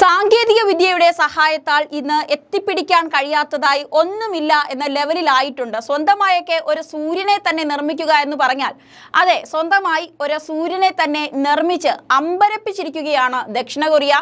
സാങ്കേതിക വിദ്യയുടെ സഹായത്താൽ ഇന്ന് എത്തിപ്പിടിക്കാൻ കഴിയാത്തതായി ഒന്നുമില്ല എന്ന ലെവലിലായിട്ടുണ്ട്. സ്വന്തമായൊക്കെ ഒരു സൂര്യനെ തന്നെ നിർമ്മിക്കുക എന്ന് പറഞ്ഞാൽ അതെ സ്വന്തമായി ഒരു സൂര്യനെ തന്നെ നിർമ്മിച്ച് അമ്പരപ്പിച്ചിരിക്കുകയാണ് ദക്ഷിണ കൊറിയ.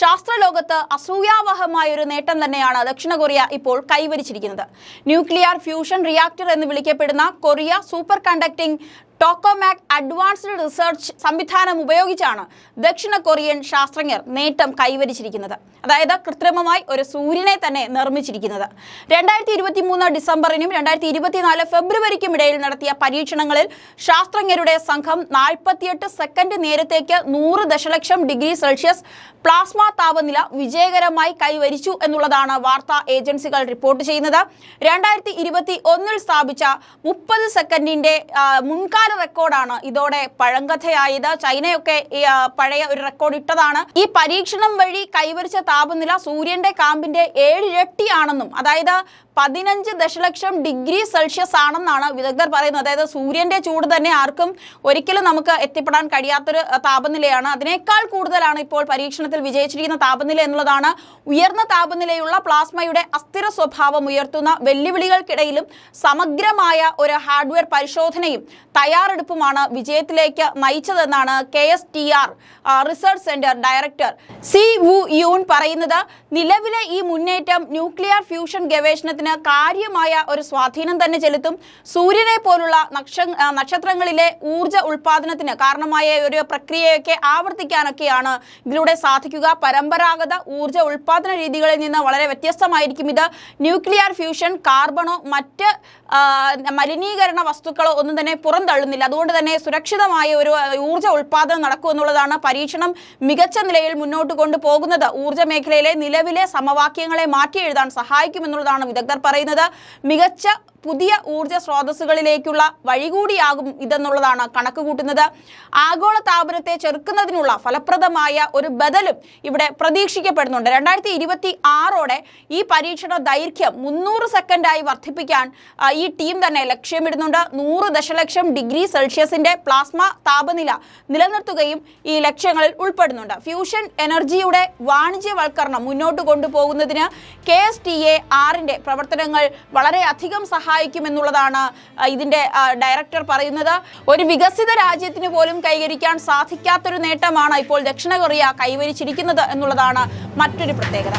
ശാസ്ത്രലോകത്ത് അസൂയാവഹമായ ഒരു നേട്ടം തന്നെയാണ് ദക്ഷിണ കൊറിയ ഇപ്പോൾ കൈവരിച്ചിരിക്കുന്നത്. ന്യൂക്ലിയർ ഫ്യൂഷൻ റിയാക്ടർ എന്ന് വിളിക്കപ്പെടുന്ന Korea superconducting tokamak advanced research സംവിധാനം ഉപയോഗിച്ചാണ് ദക്ഷിണ കൊറിയൻ ശാസ്ത്രജ്ഞർ നേട്ടം കൈവരിച്ചിരിക്കുന്നത്. അതായത് കൃത്രിമമായി ഒരു സൂര്യനെ തന്നെ നിർമ്മിച്ചിരിക്കുന്നത്. രണ്ടായിരത്തി ഇരുപത്തി മൂന്ന് ഡിസംബറിനും രണ്ടായിരത്തി ഇരുപത്തിനാല് ഫെബ്രുവരിക്കും ഇടയിൽ നടത്തിയ പരീക്ഷണങ്ങളിൽ ശാസ്ത്രജ്ഞരുടെ സംഘം നാൽപ്പത്തിയെട്ട് സെക്കൻഡ് നേരത്തേക്ക് നൂറ് ദശലക്ഷം ഡിഗ്രി സെൽഷ്യസ് പ്ലാസ്മ താപനില വിജയകരമായി കൈവരിച്ചു എന്നുള്ളതാണ് വാർത്താ ഏജൻസികൾ റിപ്പോർട്ട് ചെയ്യുന്നത്. രണ്ടായിരത്തി ഇരുപത്തി ഒന്നിൽ സ്ഥാപിച്ച മുപ്പത് സെക്കൻഡിന്റെ ആ, മുൻകാല റെക്കോർഡാണ് ഇതോടെ പഴങ്കഥയായത്. ചൈനയൊക്കെ പഴയ ഒരു റെക്കോർഡ് ഇട്ടതാണ്. ഈ പരീക്ഷണം വഴി കൈവരിച്ച താപനില സൂര്യന്റെ കാമ്പിന്റെ ഏഴിരട്ടിയാണെന്നും അതായത് പതിനഞ്ച് ദശലക്ഷം ഡിഗ്രി സെൽഷ്യസ് ആണെന്നാണ് വിദഗ്ധർ പറയുന്നത്. അതായത് സൂര്യന്റെ ചൂട് തന്നെ ആർക്കും ഒരിക്കലും നമുക്ക് എത്തിപ്പെടാൻ കഴിയാത്തൊരു താപനിലയാണ്. അതിനേക്കാൾ കൂടുതലാണ് ഇപ്പോൾ പരീക്ഷണത്തിൽ വിജയിച്ചിരിക്കുന്ന താപനില എന്നുള്ളതാണ് ഉയർന്ന താപനിലയുള്ള പ്ലാസ്മയുടെ അസ്ഥിര സ്വഭാവം ഉയർത്തുന്ന വെല്ലുവിളികൾക്കിടയിലും സമഗ്രമായ ഒരു ഹാർഡ്വെയർ പരിശോധനയും തയ്യാറെടുപ്പുമാണ് വിജയത്തിലേക്ക് നയിച്ചതെന്നാണ് K S T R research centre director Si Woo Yoon പറയുന്നത്. നിലവിലെ ഈ മുന്നേറ്റം ന്യൂക്ലിയർ ഫ്യൂഷൻ ഗവേഷണത്തിന് കാര്യമായ ഒരു സ്വാധീനം തന്നെ ചെലുത്തും. സൂര്യനെ പോലുള്ള നക്ഷ നക്ഷത്രങ്ങളിലെ ഊർജ ഉൽപാദനത്തിന് കാരണമായ ഒരു പ്രക്രിയയൊക്കെ ആവർത്തിക്കാനൊക്കെയാണ് ഇതിലൂടെ സാധിക്കുക. പരമ്പരാഗത ഊർജ ഉൽപാദന രീതികളിൽ നിന്ന് വളരെ വ്യത്യസ്തമായിരിക്കും ഇത്. ന്യൂക്ലിയർ ഫ്യൂഷൻ കാർബണോ മറ്റ് മലിനീകരണ വസ്തുക്കളോ ഒന്നും തന്നെ പുറന്തള്ളുന്നില്ല. അതുകൊണ്ട് തന്നെ സുരക്ഷിതമായ ഒരു ഊർജ ഉൽപാദനം നടക്കും എന്നുള്ളതാണ് പരീക്ഷണം മികച്ച നിലയിൽ മുന്നോട്ട് കൊണ്ടുപോകുന്നത്. ഊർജ മേഖലയിലെ നിലവിലെ സമവാക്യങ്ങളെ മാറ്റി എഴുതാൻ സഹായിക്കുമെന്നുള്ളതാണ് വിദഗ്ധർ പറയുന്നത് മികച്ച പുതിയ ഊർജ സ്രോതസ്സുകളിലേക്കുള്ള വഴി കൂടിയാകും ഇതെന്നുള്ളതാണ് കണക്ക് കൂട്ടുന്നത്. ആഗോള താപനത്തെ ചെറുക്കുന്നതിനുള്ള ഫലപ്രദമായ ഒരു ബദലും ഇവിടെ പ്രതീക്ഷിക്കപ്പെടുന്നുണ്ട്. രണ്ടായിരത്തി ഇരുപത്തി ആറോടെ ഈ പരീക്ഷണ ദൈർഘ്യം മുന്നൂറ് സെക്കൻഡായി വർദ്ധിപ്പിക്കാൻ ഈ ടീം തന്നെ ലക്ഷ്യമിടുന്നുണ്ട്. നൂറ് ദശലക്ഷം ഡിഗ്രി സെൽഷ്യസിന്റെ പ്ലാസ്മ താപനില നിലനിർത്തുകയും ഈ ലക്ഷ്യങ്ങളിൽ ഉൾപ്പെടുന്നുണ്ട്. ഫ്യൂഷൻ എനർജിയുടെ വാണിജ്യവൽക്കരണം മുന്നോട്ട് കൊണ്ടുപോകുന്നതിന് കെ എസ് ടി എ ആറിന്റെ പ്രവർത്തനങ്ങൾ വളരെയധികം സഹായിക്കുമെന്നുള്ളതാണ് ഇതിന്റെ ഡയറക്ടർ പറയുന്നത്. ഒരു വികസിത രാജ്യത്തിന് പോലും കൈവരിക്കാൻ സാധിക്കാത്തൊരു നേട്ടമാണ് ഇപ്പോൾ ദക്ഷിണ കൊറിയ കൈവരിച്ചിരിക്കുന്നത് എന്നുള്ളതാണ് മറ്റൊരു പ്രത്യേകത.